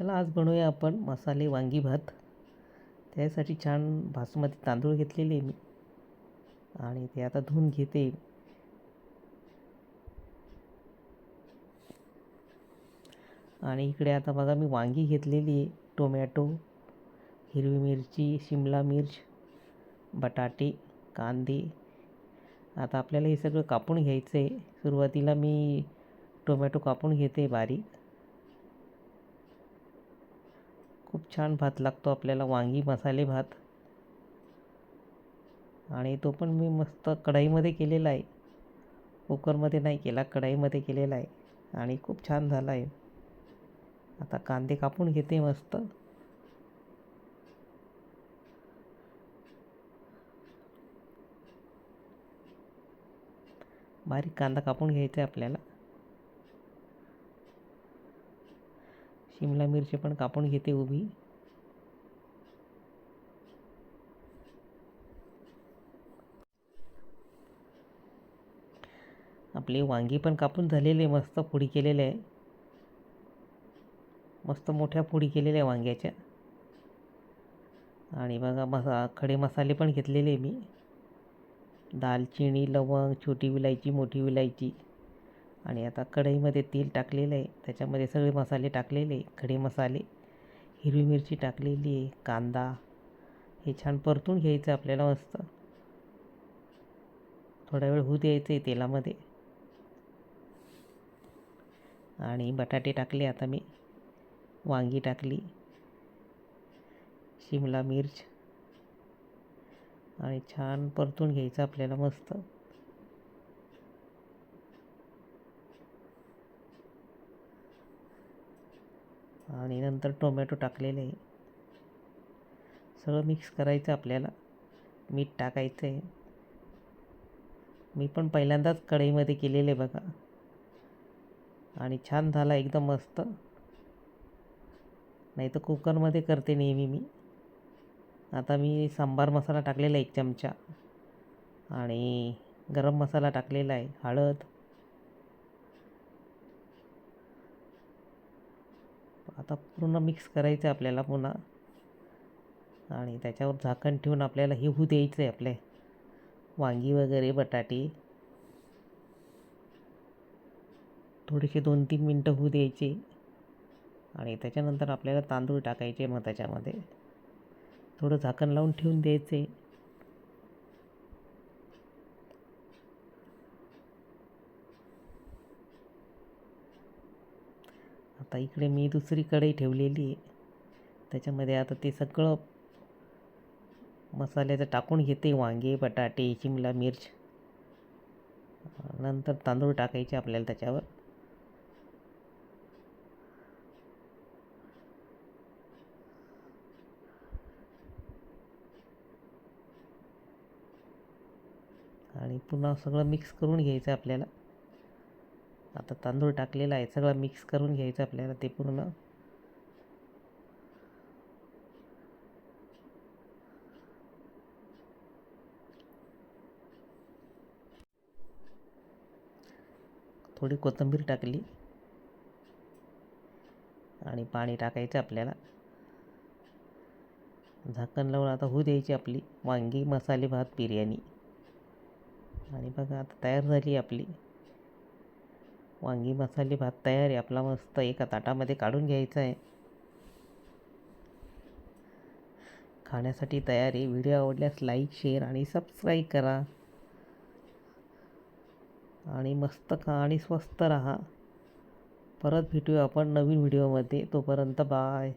चला आज बनवूया आपण मसाले वांगी भात. त्यासाठी छान बासमती तांदूळ घेतलेले आहे मी. आणि ते आता धुवून घेते. आणि इकडे आता बघा मी वांगी घेतलेली आहे. टोमॅटो हिरवी मिरची शिमला मिर्च बटाटे कांदे. आता आपल्याला हे सगळं कापून घ्यायचं आहे सुरुवातीला मी टोमॅटो कापून घेते बारीक. खूप छान भात लागतो आपल्याला वांगी मसाले भात. आणि तो पण मी मस्त कढईमध्ये केलेला आहे. कुकरमध्ये नाही केला कढईमध्ये केलेला आहे. आणि खूप छान झाला आहे. आता कांदे कापून घेते मस्त. बारीक कांदा कापून घ्यायचा आहे आपल्याला. शिमला मिरची पण कापून घेते उभी. आपले वांगी पण कापून झालेले मस्त फोडी केलेले आहे. मस्त मोठ्या फोडी केलेल्या आहे वांग्याच्या. आणि बघा मसा खडे मसाले पण घेतलेले मी. दालचिनी लवंग छोटी विलायची मोठी विलायची. आणि आता कढईमध्ये तेल टाकलेलं आहे. त्याच्यामध्ये सगळे मसाले टाकलेले खडे मसाले हिरवी मिरची टाकलेली आहे कांदा. हे छान परतून घ्यायचं आपल्याला मस्त. थोडा वेळ होऊ द्यायचं आहे तेलामध्ये. आणि बटाटे टाकले आता मी. वांगी टाकली. शिमला मिर्च. आणि छान परतून घ्यायचं आपल्याला मस्त. आणि नंतर टोमॅटो टाकलेले. आहे सगळं मिक्स करायचं आपल्याला. मीठ टाकायचं आहे मी पण पहिल्यांदाच कढईमध्ये केलेले बघा. आणि छान झाला एकदम मस्त. नाही तर कुकरमध्ये करते नेहमी मी. आता मी सांबार मसाला टाकलेला एक चमचा. आणि गरम मसाला टाकलेला आहे. हळद. आता पूर्ण मिक्स करायचं आहे आपल्याला पुन्हा. आणि त्याच्यावर झाकण ठेवून आपल्याला हे होऊ द्यायचं आहे आपले. वांगी वगैरे बटाटे. थोडेसे दोन तीन मिनटं होऊ द्यायचे. आणि त्याच्यानंतर आपल्याला तांदूळ टाकायचे मग त्याच्यामध्ये. थोडं झाकण लावून ठेवून द्यायचे. आता इकडे मी दुसरी कढई ठेवलेली आहे. त्याच्यामध्ये आता ते सगळं मसाल्याचं टाकून घेते वांगे बटाटे शिमला मिर्च. नंतर तांदूळ टाकायचे आपल्याला त्याच्यावर. आणि पुन्हा सगळं मिक्स करून घ्यायचं आपल्याला. आता तांदूळ टाकलेला आहे. सगळं मिक्स करून घ्यायचं आपल्याला ते पूर्ण. थोडी कोथिंबीर टाकली. आणि पाणी टाकायचं आपल्याला. झाकण लावून आता होऊ द्यायची आपली. वांगी मसाले भात बिर्याणी. आणि बघा आता तयार झाली आपली. वांगी मसाले भात तयार आहे. आपला मस्त एका ताटामध्ये काढून घ्यायचा आहे. खाण्यासाठी तयार आहे. व्हिडिओ आवडल्यास लाईक शेअर आणि सबस्क्राईब करा. आणि मस्त खा आणि स्वस्त राहा. परत भेटूया आपण नवीन व्हिडिओमध्ये. तोपर्यंत बाय.